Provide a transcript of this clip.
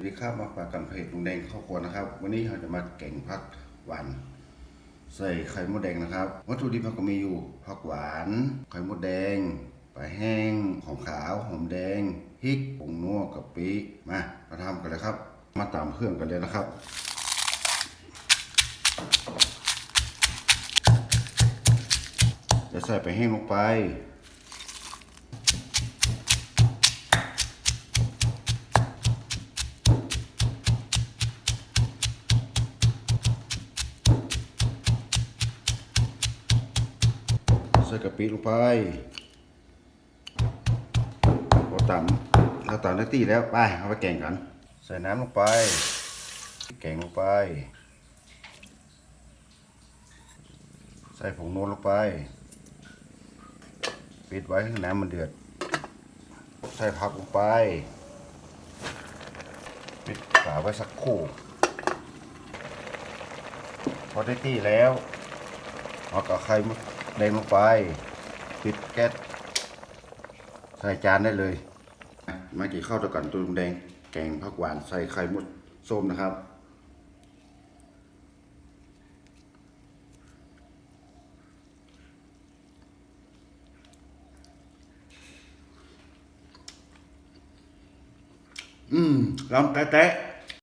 สวัสดีครับมาฝากกันเพจลุงแดงข้าวครัวนะครับ วันนี้เราจะมาแกงผักหวานใส่ไข่มดแดงนะครับ วัตถุดิบเราก็มีอยู่ผักหวาน ไข่มดแดงปลาแห้งหอมขาวหอมแดงพริกผงนัวกะปิมามาทำกันเลยครับ มาตามเครื่องกันเลยนะครับจะใส่ไปลาแห้งลงไป ใส่กะปิลงไปพอตำเราตำได้ตีแล้วไปเอาไปแกงกัน ใส่น้ำลงไป แกงลงไป ใส่ผงนัวลงไป ปิดไว้ให้น้ำมันเดือด ใส่ผักลงไป ปิดฝาไว้สักครู่ พอได้ที่แล้วเอากับไข่มด แดงลงไป ปิดแก๊สใส่จานได้เลยมากี่ข้าวตะกันตัวแดง แกงผักหวานใส่ไข่มดส้มนะครับ อืมลองแตะ